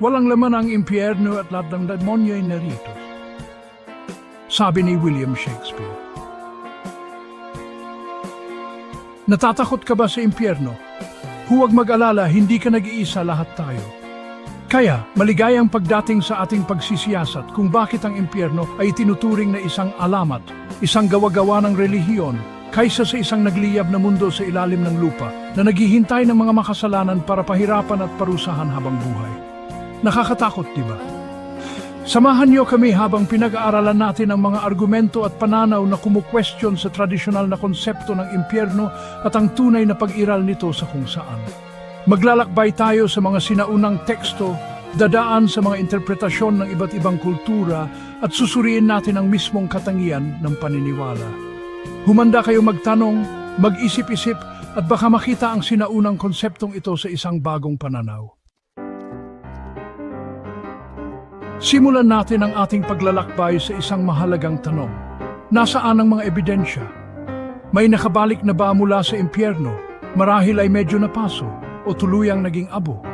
Walang laman ang impyerno at lahat ng demonyo ay narito. Sabi ni William Shakespeare. Natatakot ka ba sa impyerno? Huwag mag-alala, hindi ka nag-iisa lahat tayo. Kaya, maligayang pagdating sa ating pagsisiyasat kung bakit ang impyerno ay tinuturing na isang alamat, isang gawa-gawa ng relihiyon, kaysa sa isang nagliyab na mundo sa ilalim ng lupa na naghihintay ng mga makasalanan para pahirapan at parusahan habang buhay. Nakakatakot, di ba? Samahan niyo kami habang pinag-aaralan natin ang mga argumento at pananaw na kumukwestiyon sa tradisyonal na konsepto ng impyerno at ang tunay na pag-iral nito sa kung saan. Maglalakbay tayo sa mga sinaunang teksto, dadaan sa mga interpretasyon ng iba't ibang kultura at susuriin natin ang mismong katangian ng paniniwala. Humanda kayo magtanong, mag-isip-isip at baka makita ang sinaunang konseptong ito sa isang bagong pananaw. Simulan natin ang ating paglalakbay sa isang mahalagang tanong. Nasaan ang mga ebidensya? May nakabalik na ba mula sa impyerno? Marahil ay medyo napaso o tuluyang naging abo?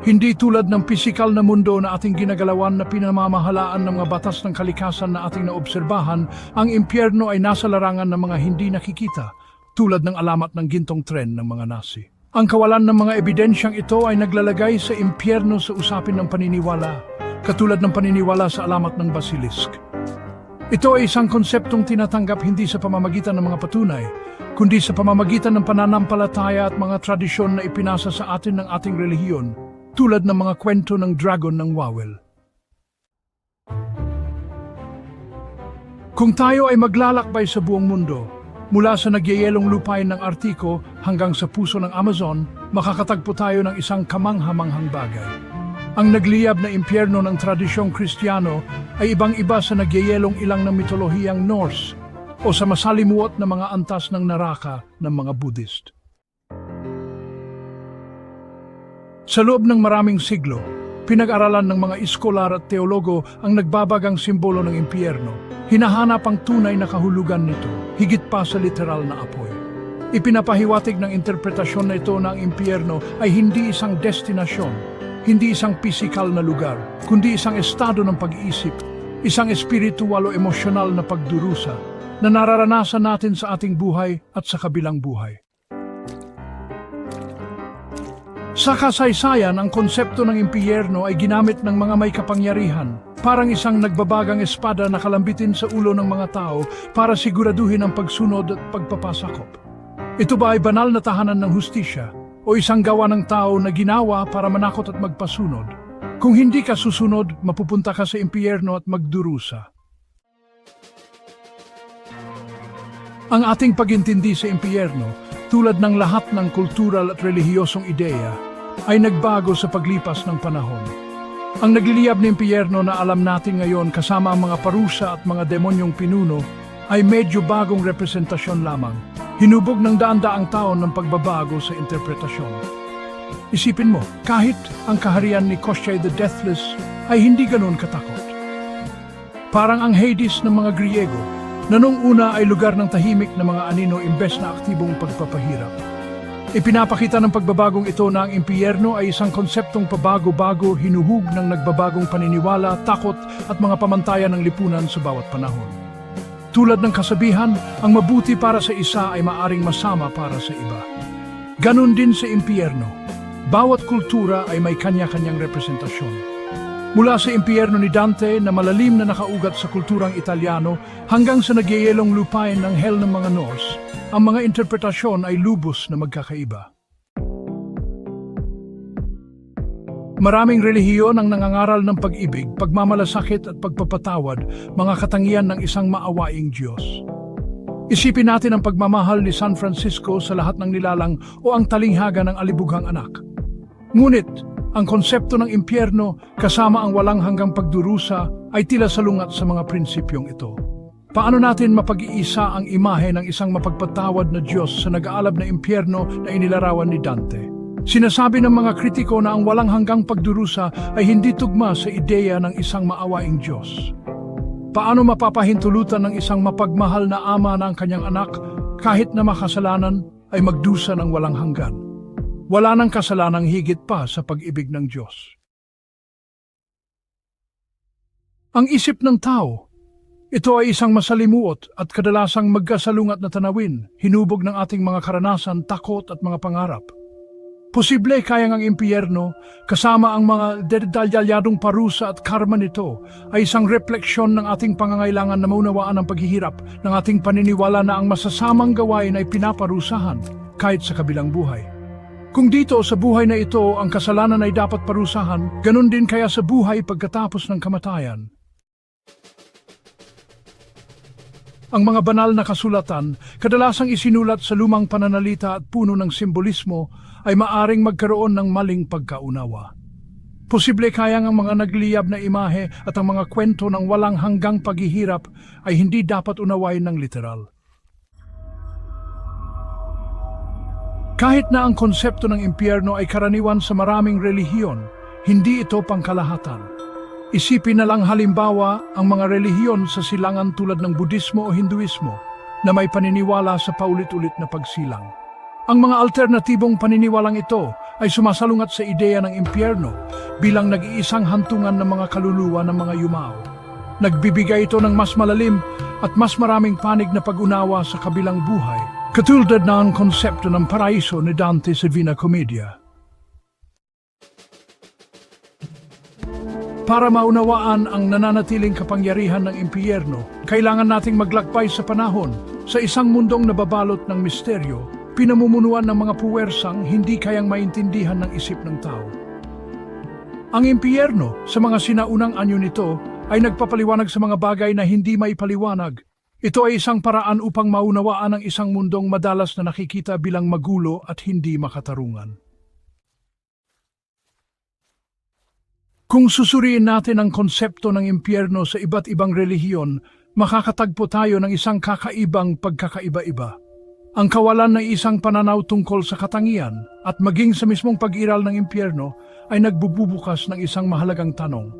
Hindi tulad ng pisikal na mundo na ating ginagalawan na pinamamahalaan ng mga batas ng kalikasan na ating naobserbahan, ang impyerno ay nasa larangan ng mga hindi nakikita, tulad ng alamat ng gintong tren ng mga nasi. Ang kawalan ng mga ebidensyang ito ay naglalagay sa impyerno sa usapin ng paniniwala, katulad ng paniniwala sa alamat ng basilisk. Ito ay isang konseptong tinatanggap hindi sa pamamagitan ng mga patunay, kundi sa pamamagitan ng pananampalataya at mga tradisyon na ipinasa sa atin ng ating relihiyon, tulad ng mga kwento ng dragon ng Wawel. Kung tayo ay maglalakbay sa buong mundo, mula sa nagyayelong lupain ng Artiko hanggang sa puso ng Amazon, makakatagpo tayo ng isang kamanghamanghang bagay. Ang nagliyab na impyerno ng tradisyong Kristiyano ay ibang-iba sa nagyayelong ilang ng mitolohiyang Norse o sa masalimuot na mga antas ng naraka ng mga Buddhist. Sa loob ng maraming siglo, pinag-aralan ng mga iskolar at teologo ang nagbabagang simbolo ng impyerno. Hinahanap ang tunay na kahulugan nito, higit pa sa literal na apoy. Ipinapahiwatig ng interpretasyon na ito na ang impyerno ay hindi isang destinasyon, hindi isang pisikal na lugar, kundi isang estado ng pag-iisip, isang espiritual o emosyonal na pagdurusa na nararanasan natin sa ating buhay at sa kabilang buhay. Sa kasaysayan, ang konsepto ng impyerno ay ginamit ng mga may kapangyarihan, parang isang nagbabagang espada na kalambitin sa ulo ng mga tao para siguraduhin ang pagsunod at pagpapasakop. Ito ba ay banal na tahanan ng hustisya o isang gawa ng tao na ginawa para manakot at magpasunod? Kung hindi ka susunod, mapupunta ka sa impyerno at magdurusa. Ang ating pagintindi sa impyerno, tulad ng lahat ng kultural at relihiyosong ideya, ay nagbago sa paglipas ng panahon. Ang nagliliyab ng impyerno na alam natin ngayon kasama ang mga parusa at mga demonyong pinuno ay medyo bagong representasyon lamang. Hinubog ng daan-daang taon ng pagbabago sa interpretasyon. Isipin mo, kahit ang kaharian ni Koshchei the Deathless ay hindi ganoon katakot. Parang ang Hades ng mga Griego, na nung una ay lugar ng tahimik na mga anino imbes na aktibong pagpapahirap. Ipinapakita ng pagbabagong ito na ang impyerno ay isang konseptong pabago-bago hinuhug ng nagbabagong paniniwala, takot at mga pamantayan ng lipunan sa bawat panahon. Tulad ng kasabihan, ang mabuti para sa isa ay maaring masama para sa iba. Ganon din sa impyerno. Bawat kultura ay may kanya-kanyang representasyon. Mula sa impyerno ni Dante na malalim na nakaugat sa kulturang Italiano hanggang sa nagyayelong lupain ng hell ng mga Norse, ang mga interpretasyon ay lubos na magkakaiba. Maraming relihiyon ang nangangaral ng pag-ibig, pagmamalasakit at pagpapatawad, mga katangian ng isang maawaing Diyos. Isipin natin ang pagmamahal ni San Francisco sa lahat ng nilalang o ang talinghaga ng alibughang anak. Ngunit, ang konsepto ng impyerno kasama ang walang hanggang pagdurusa ay tila salungat sa mga prinsipyong ito. Paano natin mapag-iisa ang imahe ng isang mapagpatawad na Diyos sa nag-aalab na impyerno na inilarawan ni Dante? Sinasabi ng mga kritiko na ang walang hanggang pagdurusa ay hindi tugma sa ideya ng isang maawaing Diyos. Paano mapapahintulutan ng isang mapagmahal na ama ng kanyang anak kahit na makasalanan ay magdusa ng walang hanggan? Wala nang kasalanang higit pa sa pag-ibig ng Diyos. Ang isip ng tao, ito ay isang masalimuot at kadalasang magkasalungat na tanawin, hinubog ng ating mga karanasan, takot at mga pangarap. Posible kayang ang impyerno, kasama ang mga dedalyalyadong parusa at karma nito, ay isang refleksyon ng ating pangangailangan na maunawaan ang paghihirap ng ating paniniwala na ang masasamang gawain ay pinaparusahan kahit sa kabilang buhay. Kung dito sa buhay na ito ang kasalanan ay dapat parusahan, ganun din kaya sa buhay pagkatapos ng kamatayan. Ang mga banal na kasulatan, kadalasang isinulat sa lumang pananalita at puno ng simbolismo, ay maaring magkaroon ng maling pagkaunawa. Posible kayang ang mga nagliyab na imahe at ang mga kwento ng walang hanggang paghihirap ay hindi dapat unawain ng literal. Kahit na ang konsepto ng impyerno ay karaniwan sa maraming relihiyon, hindi ito pangkalahatan. Isipin na lang halimbawa ang mga relihiyon sa silangan tulad ng Budismo o Hinduismo na may paniniwala sa paulit-ulit na pagsilang. Ang mga alternatibong paniniwalang ito ay sumasalungat sa ideya ng impyerno bilang nag-iisang hantungan ng mga kaluluwa ng mga yumao. Nagbibigay ito ng mas malalim at mas maraming panig na pag-unawa sa kabilang buhay, katulad na ang konsepto ng paraiso ni Dante sa Divina Commedia. Para maunawaan ang nananatiling kapangyarihan ng impyerno, kailangan nating maglakbay sa panahon sa isang mundong nababalot ng misteryo, pinamumunuan ng mga puwersang hindi kayang maintindihan ng isip ng tao. Ang impyerno sa mga sinaunang anyo nito ay nagpapaliwanag sa mga bagay na hindi may paliwanag. Ito ay isang paraan upang maunawaan ang isang mundong madalas na nakikita bilang magulo at hindi makatarungan. Kung susuriin natin ang konsepto ng impyerno sa iba't ibang relihiyon, makakatagpo tayo ng isang kakaibang pagkakaiba-iba. Ang kawalan ng isang pananaw tungkol sa katangian at maging sa mismong pag-iral ng impyerno ay nagbububukas ng isang mahalagang tanong.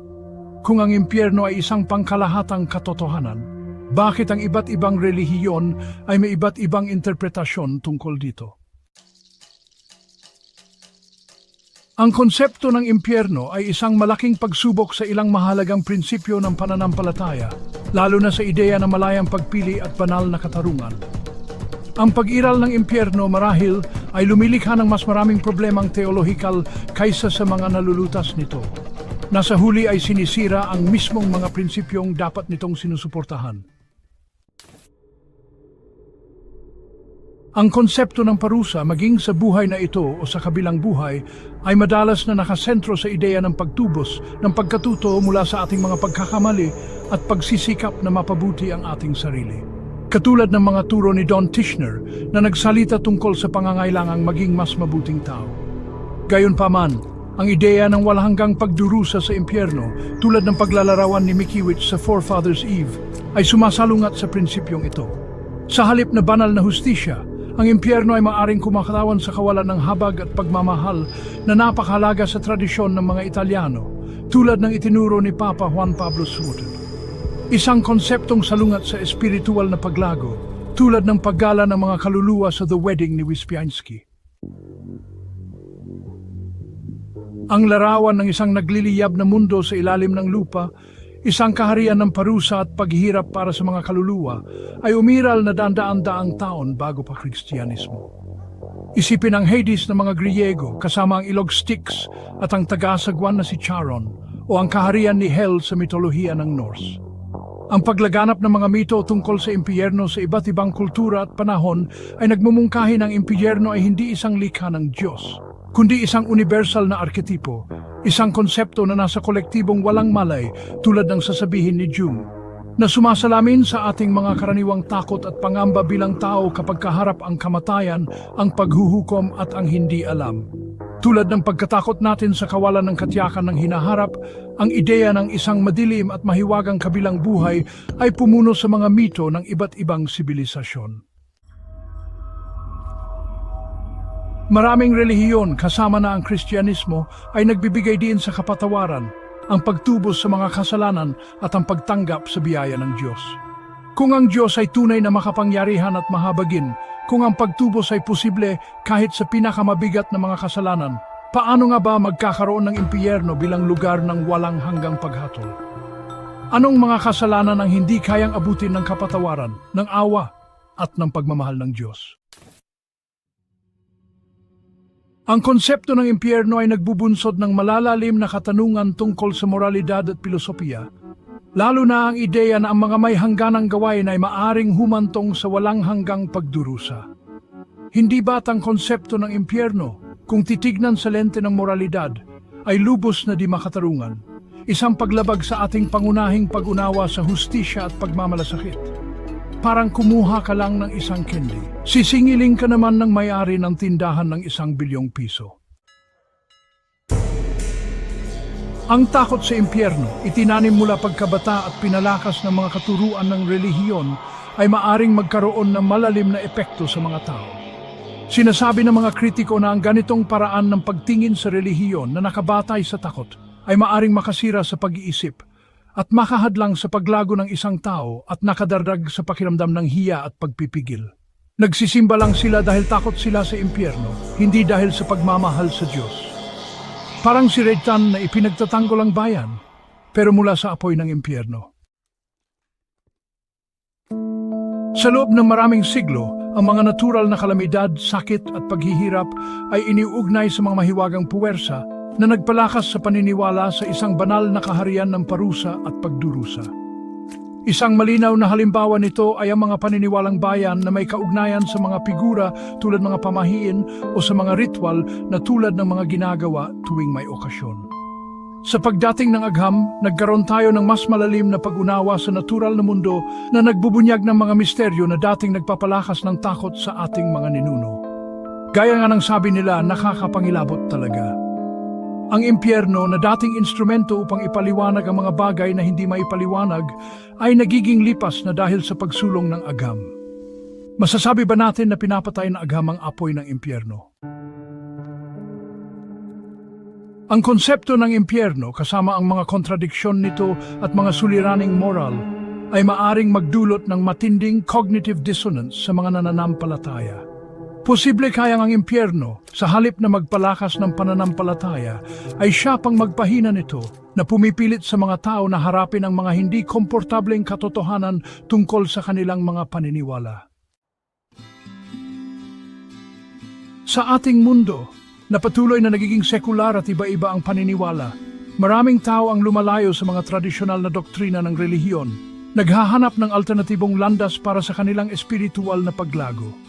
Kung ang impyerno ay isang pangkalahatang katotohanan, bakit ang iba't ibang relihiyon ay may iba't ibang interpretasyon tungkol dito? Ang konsepto ng impyerno ay isang malaking pagsubok sa ilang mahalagang prinsipyo ng pananampalataya, lalo na sa ideya ng malayang pagpili at banal na katarungan. Ang pag-iral ng impyerno marahil ay lumilikha ng mas maraming problemang teolohikal kaysa sa mga nalulutas nito. Nasa huli ay sinisira ang mismong mga prinsipyong dapat nitong sinusuportahan. Ang konsepto ng parusa maging sa buhay na ito o sa kabilang buhay ay madalas na nakasentro sa ideya ng pagtubos ng pagkatuto mula sa ating mga pagkakamali at pagsisikap na mapabuti ang ating sarili. Katulad ng mga turo ni Don Tishner na nagsalita tungkol sa pangangailangang maging mas mabuting tao. Gayunpaman, ang ideya ng walahanggang pagdurusa sa impyerno tulad ng paglalarawan ni Mikiewicz sa Forefathers Eve ay sumasalungat sa prinsipyong ito. Sa halip na banal na hustisya, ang impyerno ay maaring kumakatawan sa kawalan ng habag at pagmamahal na napakahalaga sa tradisyon ng mga Italiano, tulad ng itinuro ni Papa Juan Pablo II. Isang konseptong salungat sa espiritual na paglago, tulad ng paggala ng mga kaluluwa sa The Wedding ni Wyspiański. Ang larawan ng isang nagliliyab na mundo sa ilalim ng lupa Isang kaharian ng parusa at paghihirap para sa mga kaluluwa ay umiral na dandaan-daang taon bago pa Kristyanismo. Isipin ang Hades ng mga Griego kasama ang ilog Styx at ang tagasagwan na si Charon o ang kaharian ni Hel sa mitolohiya ng Norse. Ang paglaganap ng mga mito tungkol sa impyerno sa iba't ibang kultura at panahon ay nagmumungkahi ng impyerno ay hindi isang likha ng Diyos, kundi isang universal na arketipo Isang konsepto na nasa kolektibong walang malay tulad ng sasabihin ni Jung na sumasalamin sa ating mga karaniwang takot at pangamba bilang tao kapag kaharap ang kamatayan, ang paghuhukom at ang hindi alam. Tulad ng pagkatakot natin sa kawalan ng katyakan ng hinaharap, ang ideya ng isang madilim at mahiwagang kabilang buhay ay pumuno sa mga mito ng iba't ibang sibilisasyon. Maraming relihiyon kasama na ang Kristyanismo ay nagbibigay din sa kapatawaran, ang pagtubos sa mga kasalanan at ang pagtanggap sa biyaya ng Diyos. Kung ang Diyos ay tunay na makapangyarihan at mahabagin, kung ang pagtubos ay posible kahit sa pinakamabigat na mga kasalanan, paano nga ba magkakaroon ng impyerno bilang lugar ng walang hanggang paghatol? Anong mga kasalanan ang hindi kayang abutin ng kapatawaran, ng awa, at ng pagmamahal ng Diyos? Ang konsepto ng impyerno ay nagbubunsod ng malalalim na katanungan tungkol sa moralidad at pilosopiya, lalo na ang ideya na ang mga may hangganang gawain ay maaring humantong sa walang hanggang pagdurusa. Hindi ba't ang konsepto ng impyerno, kung titignan sa lente ng moralidad, ay lubos na di makatarungan, isang paglabag sa ating pangunahing pag-unawa sa hustisya at pagmamalasakit? Parang kumuha ka lang ng isang candy. Sisingiling ka naman ng may-ari ng tindahan ng isang bilyong piso. Ang takot sa impyerno, itinanim mula pagkabata at pinalakas ng mga katuruan ng relihiyon ay maaring magkaroon ng malalim na epekto sa mga tao. Sinasabi ng mga kritiko na ang ganitong paraan ng pagtingin sa relihiyon na nakabatay sa takot ay maaring makasira sa pag-iisip at makahadlang sa paglago ng isang tao at nakadardag sa pakiramdam ng hiya at pagpipigil. Nagsisimba lang sila dahil takot sila sa impyerno, hindi dahil sa pagmamahal sa Diyos. Parang si Retan na ipinagtatanggol ang bayan, pero mula sa apoy ng impyerno. Sa loob ng maraming siglo, ang mga natural na kalamidad, sakit at paghihirap ay iniugnay sa mga mahiwagang puwersa na nagpalakas sa paniniwala sa isang banal na kaharian ng parusa at pagdurusa. Isang malinaw na halimbawa nito ay ang mga paniniwalang bayan na may kaugnayan sa mga figura tulad mga pamahiin o sa mga ritual na tulad ng mga ginagawa tuwing may okasyon. Sa pagdating ng agham, nagkaroon tayo ng mas malalim na pag-unawa sa natural na mundo na nagbubunyag ng mga misteryo na dating nagpapalakas ng takot sa ating mga ninuno. Gaya nga ng sabi nila, nakakapangilabot talaga. Ang impyerno na dating instrumento upang ipaliwanag ang mga bagay na hindi maipaliwanag ay nagiging lipas na dahil sa pagsulong ng agam. Masasabi ba natin na pinapatay ng agam ang apoy ng impyerno? Ang konsepto ng impyerno kasama ang mga kontradiksyon nito at mga suliraning moral ay maaring magdulot ng matinding cognitive dissonance sa mga nananampalataya. Posible kayang ang impyerno, sa halip na magpalakas ng pananampalataya, ay siya pang magpahina nito na pumipilit sa mga tao na harapin ang mga hindi komportableng katotohanan tungkol sa kanilang mga paniniwala. Sa ating mundo, na patuloy na nagiging sekular at iba-iba ang paniniwala, maraming tao ang lumalayo sa mga tradisyonal na doktrina ng relihiyon, naghahanap ng alternatibong landas para sa kanilang espiritual na paglago.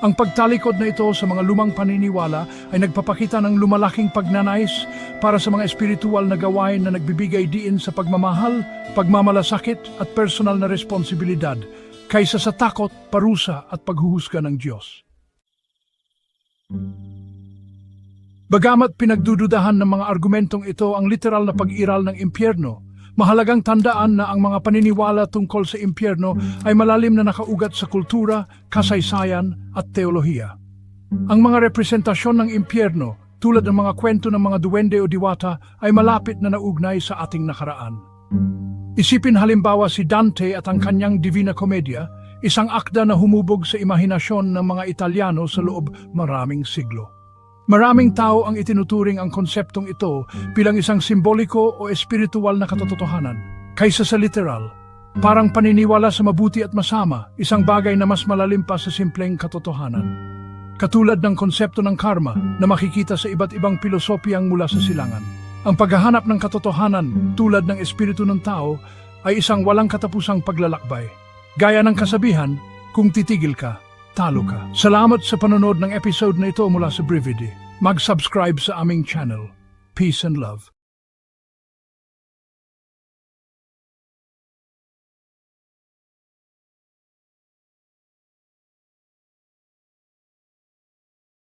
Ang pagtalikod na ito sa mga lumang paniniwala ay nagpapakita ng lumalaking pagnanais para sa mga espiritual na gawain na nagbibigay diin sa pagmamahal, pagmamalasakit at personal na responsibilidad kaysa sa takot, parusa at paghuhusga ng Diyos. Bagamat pinagdududahan ng mga argumentong ito ang literal na pag-iral ng impyerno, mahalagang tandaan na ang mga paniniwala tungkol sa impyerno ay malalim na nakaugat sa kultura, kasaysayan at teolohiya. Ang mga representasyon ng impyerno, tulad ng mga kwento ng mga duwende o diwata, ay malapit na naugnay sa ating nakaraan. Isipin halimbawa si Dante at ang kanyang Divina Commedia, isang akda na humubog sa imahinasyon ng mga Italyano sa loob maraming siglo. Maraming tao ang itinuturing ang konseptong ito bilang isang simboliko o espiritual na katotohanan kaysa sa literal. Parang paniniwala sa mabuti at masama, isang bagay na mas malalim pa sa simpleng katotohanan. Katulad ng konsepto ng karma na makikita sa iba't ibang pilosopiyang mula sa silangan. Ang paghahanap ng katotohanan tulad ng espiritu ng tao ay isang walang katapusang paglalakbay. Gaya ng kasabihan, kung titigil ka, talo ka. Salamat sa panonood ng episode na ito mula sa Brividi. Mag-subscribe sa aming channel. Peace and love.